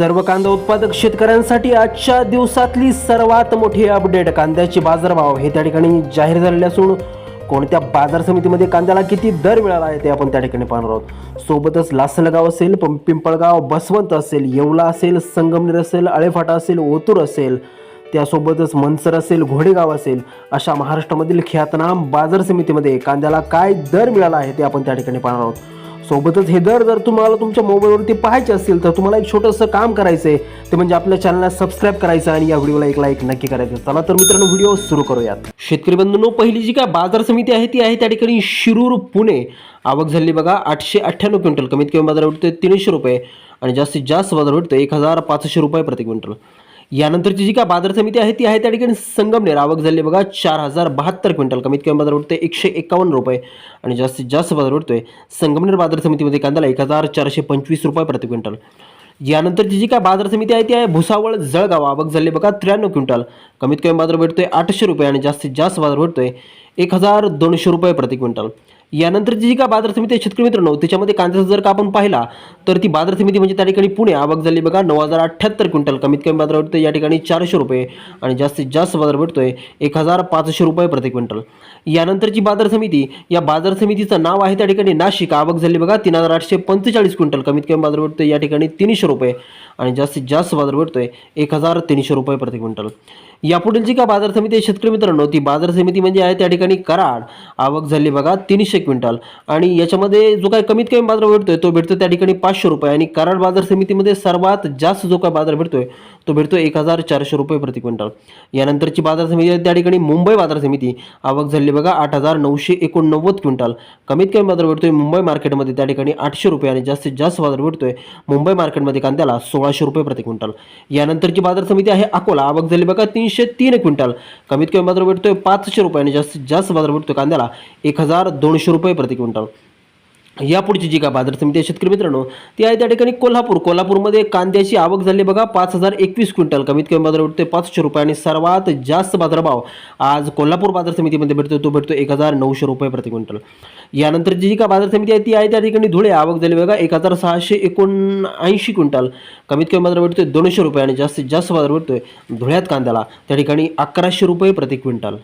सर्व कांदा उत्पादक शेतकऱ्यांसाठी आजच्या दिवसातली सर्वात मोठी अपडेट कांद्याचे बाजारभाव हे त्या ठिकाणी जाहीर झालेले असून कोणत्या बाजार समितीमध्ये कांद्याला किती दर मिळाला आहे ते आपण त्या ठिकाणी पाहणार आहोत. सोबतच लासलगाव असेल पिंपळगाव बसवंत असेल येवला असेल संगमनेर असेल आळेफाटा असेल ओतूर असेल त्यासोबतच मनसर असेल घोडेगाव असेल अशा महाराष्ट्रामधील ख्यातनाम बाजार समितीमध्ये कांद्याला काय दर मिळाला आहे ते आपण त्या ठिकाणी पाहणार आहोत. सोबतच हे दर जर तुम्हाला तुमच्या मोबाईलवरती पाहायचे असतील तर तुम्हाला एक छोटंसं काम करायचं आहे ते म्हणजे आपल्या चॅनलला सबस्क्राईब करायचं आणि या व्हिडिओला एक लाईक नक्की करायचं. चला तर मित्रांनो व्हिडिओ सुरू करूयात. शेतकरी बंधूंनो पहिली जी काय बाजार समिती आहे ती आहे त्या ठिकाणी शिरूर पुणे. आवक झाली बघा आठशे अठ्ठ्याण्णव क्विंटल. कमीत कमी बाजार भेटतोय तीनशे रुपये आणि जास्तीत जास्त बाजार भेटतो एक हजार पाचशे रुपये प्रति क्विंटल. यानंतरची जी काय बाजार समिती आहे ती आहे त्या ठिकाणी संगमनेर. आवक झाली बघा चार हजार बहात्तर क्विंटल. कमीत कमी बाजार भेटतोय एकशे एकावन्न रुपये. आणि जास्तीत जास्त बाजार उठतोय संगमनेर बाजार समितीमध्ये कांद्याला एक हजार चारशे पंचवीस रुपये प्रति क्विंटल. यानंतरची जी काय बाजार समिती आहे ती आहे भुसावळ जळगाव. आवक झाली बघा त्र्याण्णव क्विंटल. कमीत कमी बाजार भेटतोय आठशे रुपये आणि जास्तीत जास्त बाजार भेटतोय एक हजार दोनशे रुपये प्रति क्विंटल. यानंतरची जी का बाजार समिती आहे शेतकरी मित्रांनो त्याच्यामध्ये कांद्याचा जर का आपण पाहिला तर ती बाजार समिती म्हणजे त्या ठिकाणी पुणे आवक झाली बघा नऊ हजार अठ्ठ्याहत्तर क्विंटल. कमीत कमी बाजार भेटतोय या ठिकाणी चारशे रुपये आणि जास्तीत जास्त बाजार भेटतोय एक हजार पाचशे रुपये प्रति क्विंटल. यानंतरची बाजार समिती या बाजार समितीचं नाव आहे त्या ठिकाणी नाशिक. आवक झाली बघा तीन हजार आठशे पंचेचाळीस क्विंटल. कमीत कमी बाजार भेटतोय या ठिकाणी तीनशे रुपये आणि जास्तीत जास्त बाजार भेटतोय एक हजार तीनशे रुपये प्रति क्विंटल. यापुढील जी का बाजार समिती आहे शेतकरी मित्रांनो ती बाजार समिती म्हणजे आहे त्या ठिकाणी कराड. आवक झाली बघा तीनशे क्विंटल. आणि याच्यामध्ये जो काय कमीत कमी बाजार भेटतोय तो भेटतो त्या ठिकाणी पाचशे रुपये. आणि कराड बाजार समितीमध्ये सर्वात जास्त जो काय बाजार भेटतोय तो भेटतो एक हजार चारशे रुपये प्रति क्विंटल. यानंतरची बाजार समिती त्या ठिकाणी मुंबई बाजार समिती. आवक झाली बघा आठ हजार नऊशे एकोणनव्वद क्विंटल. कमीत कमी बाजार भेटतोय मुंबई मार्केटमध्ये त्या ठिकाणी आठशे रुपये आणि जास्तीत जास्त बाजार भेटतोय मुंबई मार्केटमध्ये कांद्याला सोळाशे रुपये प्रति क्विंटल. यानंतरची बाजार समिती आहे अकोला. आवक झाली बघा तीनशे तीन क्विंटल. कमीत कमी बाजार भेटतोय पाचशे रुपये आणि जास्तीत जास्त बाजार भेटतोय कांद्याला एक हजार दोनशे रुपये प्रति क्विंटल. यापुढची जी काय बाजार समिती आहे शेतकरी मित्रांनो ती आहे त्या ठिकाणी कोल्हापूर. कोल्हापूरमध्ये कांद्याची आवक झाली बघा पाच हजार एकवीस क्विंटल. कमीत कमी बाजार भेटतोय पाचशे रुपये आणि सर्वात जास्त बाजारभाव आज कोल्हापूर बाजार समितीमध्ये भेटतो तो भेटतो एक हजार नऊशे रुपये प्रति क्विंटल. यानंतर जी काय बाजार समिती आहे ती आहे त्या ठिकाणी धुळे. आवक झाली बघा एक हजार सहाशे एकोणऐंशी क्विंटल. कमीत कमी बाजार भेटतोय दोनशे रुपये आणि जास्तीत जास्त बाजार भेटतोय धुळ्यात कांद्याला. त्या ठिकाणी अकराशे रुपये प्रति क्विंटल.